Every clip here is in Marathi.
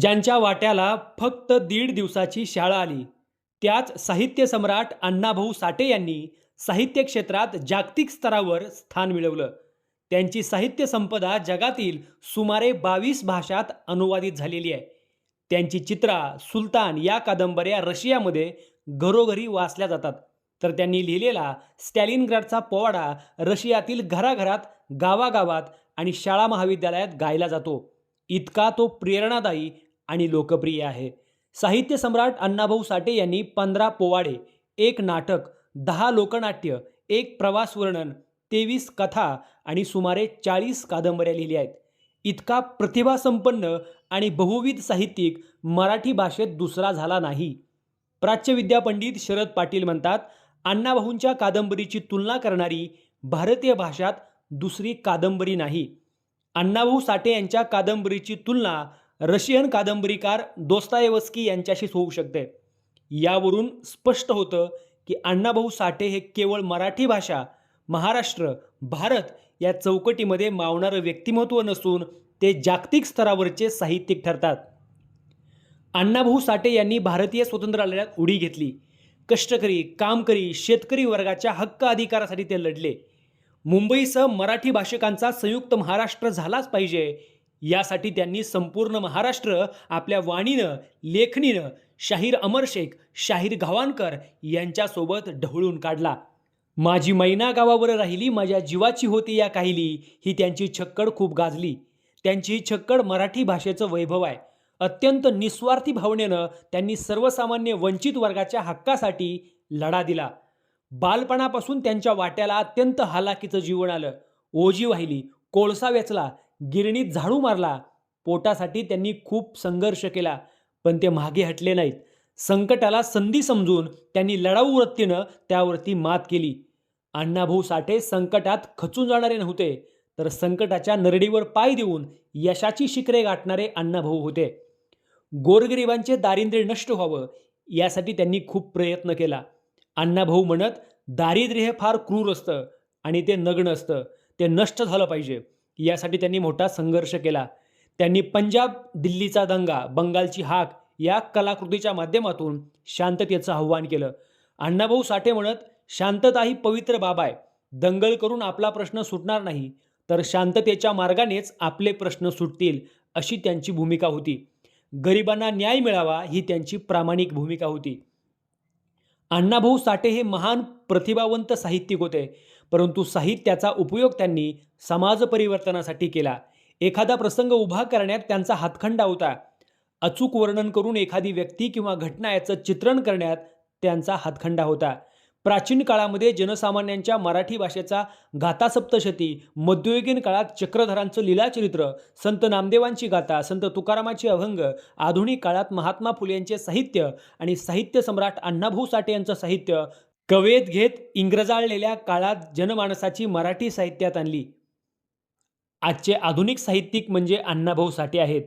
ज्यांच्या वाट्याला फक्त दीड दिवसाची शाळा आली. त्याच साहित्य सम्राट अण्णाभाऊ साठे यांनी साहित्य क्षेत्रात जागतिक स्तरावर स्थान मिळवलं. त्यांची साहित्य संपदा जगातील सुमारे बावीस भाषात अनुवादित झालेली आहे. त्यांची चित्रा सुलतान या कादंबऱ्या रशियामध्ये घरोघरी वाचल्या जातात. तर त्यांनी लिहिलेला स्टॅलिनग्राडचा पोवाडा रशियातील घराघरात गावागावात आणि शाळा महाविद्यालयात गायला जातो. इतका तो प्रेरणादायी आणि लोकप्रिय आहे. साहित्य सम्राट अण्णाभाऊ साठे यांनी पंधरा पोवाडे एक नाटक दहा लोकनाट्य एक प्रवास वर्णन तेवीस कथा आणि सुमारे चाळीस कादंबऱ्या लिहिल्या आहेत. इतका प्रतिभासंपन्न आणि बहुविध साहित्यिक मराठी भाषेत दुसरा झाला नाही. प्राच्यविद्या पंडित शरद पाटील म्हणतात अण्णाभाऊंच्या कादंबरीची तुलना करणारी भारतीय भाषात दुसरी कादंबरी नाही. अण्णाभाऊ साठे यांच्या कादंबरीची तुलना रशियन कादंबरीकार दोस्तायवस्की यांच्याशीच होऊ शकते. यावरून स्पष्ट होतं की अण्णाभाऊ साठे हे केवळ मराठी भाषा महाराष्ट्र भारत या चौकटीमध्ये मावणारं व्यक्तिमत्व नसून ते जागतिक स्तरावरचे साहित्यिक ठरतात. अण्णाभाऊ साठे यांनी भारतीय स्वतंत्रालयात लढ्यात उडी घेतली. कष्टकरी कामकरी शेतकरी वर्गाच्या हक्क अधिकारासाठी ते लढले. मुंबईसह मराठी भाषिकांचा संयुक्त महाराष्ट्र झालाच पाहिजे. यासाठी त्यांनी संपूर्ण महाराष्ट्र आपल्या वाणीनं लेखणीनं शाहीर अमर शेख शाहीर गावाणकर यांच्यासोबत ढवळून काढला. माझी मैना गावावर राहिली माझ्या जीवाची होती या काहिली ही त्यांची छक्कड खूप गाजली. त्यांची छक्कड मराठी भाषेचं वैभव आहे. अत्यंत निस्वार्थी भावनेनं त्यांनी सर्वसामान्य वंचित वर्गाच्या हक्कासाठी लढा दिला. बालपणापासून त्यांच्या वाट्याला अत्यंत हालाकीचं जीवन आलं. ओजी वाहिली कोळसा वेचला गिरणीत झाडू मारला. पोटासाठी त्यांनी खूप संघर्ष केला पण ते मागे हटले नाहीत. संकटाला संधी समजून त्यांनी लढाऊ वृत्तीनं त्यावरती मात केली. अण्णाभाऊ साठे संकटात खचून जाणारे नव्हते तर संकटाच्या नरडीवर पाय देऊन यशाची शिखरे गाठणारे अण्णाभाऊ होते. गोरगरिबांचे दारिद्र्य नष्ट व्हावं यासाठी त्यांनी खूप प्रयत्न केला. अण्णाभाऊ म्हणत दारिद्र्य हे फार क्रूर असतं आणि ते नग्न असतं. ते नष्ट झालं पाहिजे. यासाठी त्यांनी मोठा संघर्ष केला. त्यांनी पंजाब दिल्लीचा दंगा बंगालची हाक या कलाकृतीच्या माध्यमातून शांततेचं आव्हान केलं. अण्णाभाऊ साठे म्हणत शांतता ही पवित्र बाब आहे. दंगल करून आपला प्रश्न सुटणार नाही तर शांततेच्या मार्गानेच आपले प्रश्न सुटतील अशी त्यांची भूमिका होती. गरिबांना न्याय मिळावा ही त्यांची प्रामाणिक भूमिका होती. अण्णाभाऊ साठे हे महान प्रतिभावंत साहित्यिक होते. परंतु साहित्याचा उपयोग त्यांनी समाज परिवर्तनासाठी केला. एखादा प्रसंग उभा करण्यात त्यांचा हातखंडा होता. अचूक वर्णन करून एखादी व्यक्ती किंवा घटना याचं चित्रण करण्यात त्यांचा हातखंडा होता. प्राचीन काळामध्ये जनसामान्यांच्या मराठी भाषेचा गाथा सप्तशती मध्ययुगीन काळात चक्रधरांचं लीलाचरित्र संत नामदेवांची गाथा संत तुकारामाची अभंग आधुनिक काळात महात्मा फुले यांचे साहित्य आणि साहित्य सम्राट अण्णाभाऊ साठे यांचं साहित्य कवेत घेत इंग्रजाळलेल्या काळात जनमानसाची मराठी साहित्यात आणली. आजचे आधुनिक साहित्यिक म्हणजे अण्णाभाऊ साठे आहेत.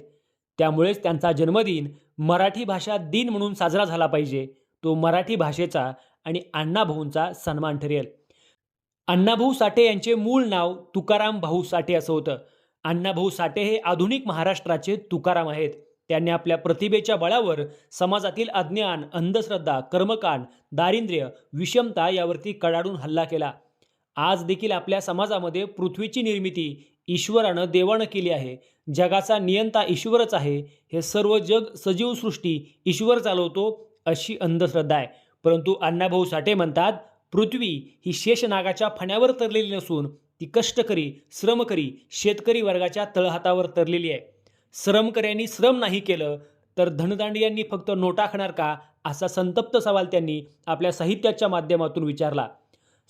त्यामुळेच त्यांचा जन्मदिन मराठी भाषा दिन म्हणून साजरा झाला पाहिजे. तो मराठी भाषेचा आणि अण्णाभाऊंचा सन्मान ठरेल. अण्णाभाऊ साठे यांचे मूळ नाव तुकाराम भाऊ साठे असं होतं. अण्णाभाऊ साठे हे आधुनिक महाराष्ट्राचे तुकाराम आहेत. त्यांनी आपल्या प्रतिभेच्या बळावर समाजातील अज्ञान अंधश्रद्धा कर्मकांड दारिद्र्य विषमता यावरती कडाडून हल्ला केला. आज देखील आपल्या समाजामध्ये पृथ्वीची निर्मिती ईश्वरानं देवानं केली आहे. जगाचा नियंता ईश्वरच आहे. हे सर्व जग सजीव सृष्टी ईश्वर चालवतो अशी अंधश्रद्धा आहे. परंतु अण्णाभाऊ साठे म्हणतात पृथ्वी ही शेषनागाच्या फण्यावर तरलेली नसून ती कष्टकरी श्रमकरी शेतकरी वर्गाच्या तळहातावर तरलेली आहे. श्रमकऱ्यांनी श्रम नाही केलं तर धनदांडियांनी फक्त नोटा खाणार का असा संतप्त सवाल त्यांनी आपल्या साहित्याच्या माध्यमातून विचारला.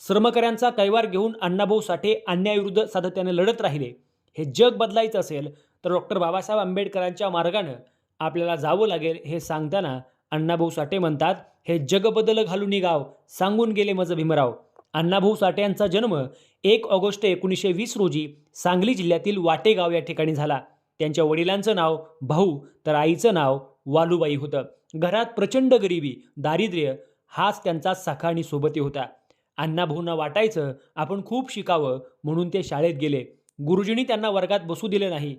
श्रमकऱ्यांचा कैवार घेऊन अण्णाभाऊ साठे अन्यायाविरुद्ध सातत्याने लढत राहिले. हे जग बदलायचं असेल तर डॉक्टर बाबासाहेब आंबेडकरांच्या मार्गानं आपल्याला जावं लागेल हे सांगताना अण्णाभाऊ साठे म्हणतात हे जगबदल घालून गाव सांगून गेले माझं भीमराव. अण्णाभाऊ साठे यांचा जन्म एक ऑगस्ट एकोणीसशे वीस रोजी सांगली जिल्ह्यातील वाटेगाव या ठिकाणी झाला. त्यांच्या वडिलांचं नाव भाऊ तर आईचं नाव वालूबाई होतं. घरात प्रचंड गरिबी दारिद्र्य हाच त्यांचा सखा आणि सोबती होता. अण्णाभाऊंना वाटायचं आपण खूप शिकावं म्हणून ते शाळेत गेले. गुरुजींनी त्यांना वर्गात बसू दिले नाही.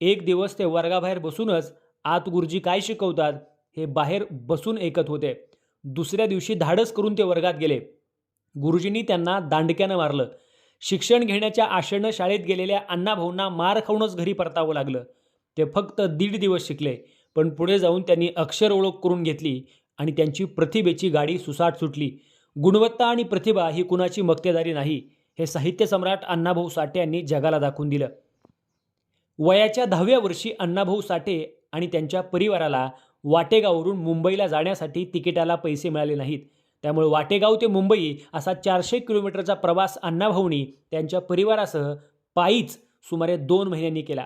एक दिवस ते वर्गाबाहेर बसूनच आत गुरुजी काय शिकवतात? हे बाहेर बसून ऐकत होते. दुसऱ्या दिवशी धाडस करून ते वर्गात गेले. गुरुजींनी त्यांना दांडक्यानं मारलं. शिक्षण घेण्याच्या आशेनं शाळेत गेलेल्या अण्णाभाऊंना मार खाऊनच घरी परतावं लागलं. ते फक्त दीड दिवस शिकले पण पुढे जाऊन त्यांनी अक्षर ओळख करून घेतली आणि त्यांची प्रतिभेची गाडी सुसाट सुटली. गुणवत्ता आणि प्रतिभा ही कुणाची मक्तेदारी नाही हे साहित्य सम्राट अण्णाभाऊ साठे यांनी जगाला दाखवून दिलं. वयाच्या दहाव्या वर्षी अण्णाभाऊ साठे आणि त्यांच्या परिवाराला वाटेगाववरून मुंबईला जाण्यासाठी तिकिटाला पैसे मिळाले नाहीत. त्यामुळे वाटेगाव ते मुंबई असा चारशे किलोमीटरचा प्रवास अण्णाभाऊंनी त्यांच्या परिवारासह पायीच सुमारे दोन महिन्यांनी केला.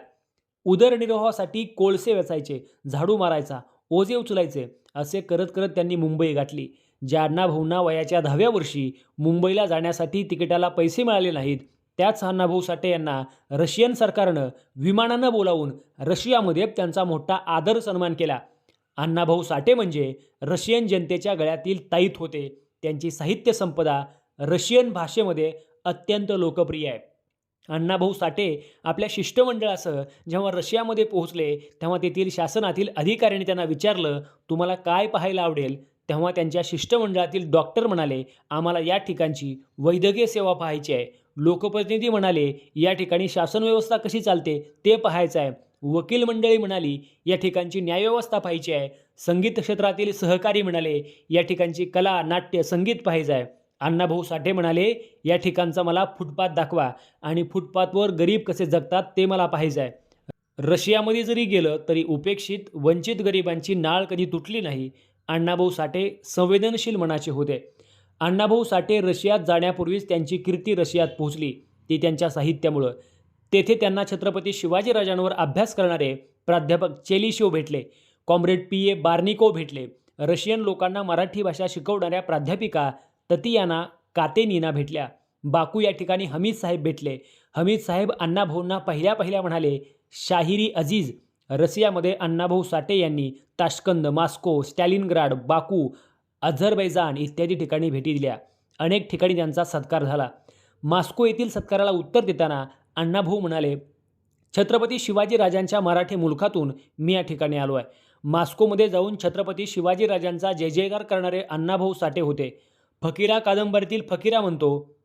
उदरनिर्वाहासाठी कोळसे वेचायचे झाडू मारायचा ओझे उचलायचे असे करत करत त्यांनी मुंबई गाठली. ज्या अण्णाभाऊंना वयाच्या दहाव्या वर्षी मुंबईला जाण्यासाठी तिकिटाला पैसे मिळाले नाहीत त्याच अण्णाभाऊ साठे यांना रशियन सरकारनं विमानानं बोलावून रशियामध्ये त्यांचा मोठा आदर सन्मान केला. अण्णाभाऊ साठे म्हणजे रशियन जनतेच्या गळ्यातील ताईत होते. त्यांची साहित्य संपदा रशियन भाषेमध्ये अत्यंत लोकप्रिय आहे. अण्णाभाऊ साठे आपल्या शिष्टमंडळासह जेव्हा रशियामध्ये पोहोचले तेव्हा तेथील शासनातील अधिकाऱ्यांनी त्यांना विचारलं तुम्हाला काय पाहायला आवडेल? तेव्हा त्यांच्या शिष्टमंडळातील डॉक्टर म्हणाले आम्हाला या ठिकाणची वैद्यकीय सेवा पाहायची आहे. लोकप्रतिनिधी म्हणाले या ठिकाणी शासन व्यवस्था कशी चालते? ते पाहायचं आहे. वकील मंडळी म्हणाली या ठिकाणची न्यायव्यवस्था पाहायची आहे. संगीत क्षेत्रातील सहकारी म्हणाले या ठिकाणची कला नाट्य संगीत पाहायचं आहे. अण्णाभाऊ साठे म्हणाले या ठिकाणचा मला फुटपाथ दाखवा आणि फुटपाथवर गरीब कसे जगतात ते मला पाहायचं आहे. रशियामध्ये जरी गेलं तरी उपेक्षित वंचित गरिबांची नाळ कधी तुटली नाही. अण्णाभाऊ साठे संवेदनशील मनाचे होते. अण्णाभाऊ साठे रशियात जाण्यापूर्वीच त्यांची कीर्ती रशियात पोहोचली. ती त्यांच्या साहित्यामुळं. तेथे त्यांना छत्रपती शिवाजीराजांवर अभ्यास करणारे प्राध्यापक चेलिशिव भेटले कॉम्रेड पी. ए. बार्निको भेटले रशियन लोकांना मराठी भाषा शिकवणाऱ्या प्राध्यापिका ततियाना कातेनीना भेटल्या बाकू या ठिकाणी हमीद साहेब भेटले. हमीद साहेब अण्णाभाऊंना पहिल्या पहिल्या म्हणाले शाहिरी अजीज रशियामध्ये अण्णाभाऊ साठे यांनी Tashkent Moscow Stalingrad Baku Azerbaijan इत्यादी ठिकाणी भेटी दिल्या. अनेक ठिकाणी त्यांचा सत्कार झाला. मास्को येथील सत्काराला उत्तर देताना अण्णाभाऊ म्हणाले छत्रपती शिवाजी राजांच्या मराठी मुलखातून मी या ठिकाणी आलो आहे. मास्कोमध्ये जाऊन छत्रपती शिवाजी राजांचा जय जयकार करणारे अण्णाभाऊ साठे होते. फकीरा कादंबरीतील फकीरा म्हणतो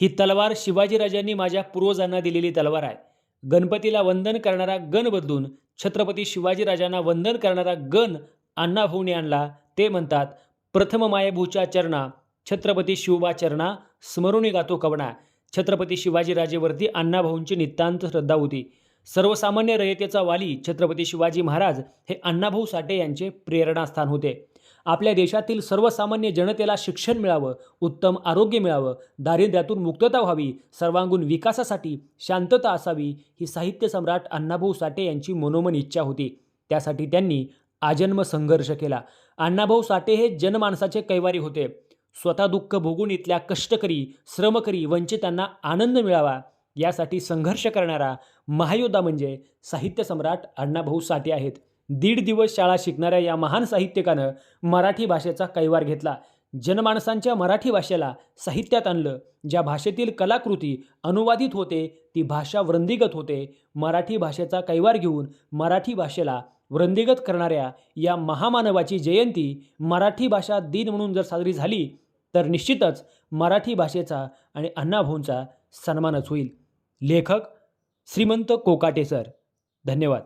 ही तलवार शिवाजीराजांनी माझ्या पूर्वजांना दिलेली तलवार आहे. गणपतीला वंदन करणारा गण बदलून छत्रपती शिवाजीराजांना वंदन करणारा गण अण्णाभाऊने आणला. ते म्हणतात प्रथम मायभूच्या चरणा छत्रपती शिवबा चरणा स्मरुणी गातो कवणा छत्रपती शिवाजीराजेवरती अण्णाभाऊंची नितांत श्रद्धा होती. सर्वसामान्य रयतेचा वाली छत्रपती शिवाजी महाराज हे अण्णाभाऊ साठे यांचे प्रेरणास्थान होते. आपल्या देशातील सर्वसामान्य जनतेला शिक्षण मिळावं उत्तम आरोग्य मिळावं दारिद्र्यातून मुक्तता व्हावी सर्वांगीण विकासासाठी शांतता असावी ही साहित्य सम्राट अण्णाभाऊ साठे यांची मनोमन इच्छा होती. त्यासाठी त्यांनी आजन्म संघर्ष केला. अण्णाभाऊ साठे हे जनमानसाचे कैवारी होते. स्वतः दुःख भोगून इथल्या कष्टकरी श्रमकरी वंचितांना आनंद मिळावा यासाठी संघर्ष करणारा महायोद्धा म्हणजे साहित्य सम्राट अण्णाभाऊ साठे आहेत. दीड दिवस शाळा शिकणाऱ्या या महान साहित्यकानं मराठी भाषेचा कैवार घेतला. जनमानसांच्या मराठी भाषेला साहित्यात आणलं. ज्या भाषेतील कलाकृती अनुवादित होते ती भाषा वृंदिगत होते. मराठी भाषेचा कैवार घेऊन मराठी भाषेला वृंदिगत करणाऱ्या या महामानवाची जयंती मराठी भाषा दिन म्हणून जर साजरी झाली तर निश्चितच मराठी भाषेचा आणि अण्णाभाऊंचा सन्मानच होईल. लेखक श्रीमंत कोकाटे सर. धन्यवाद.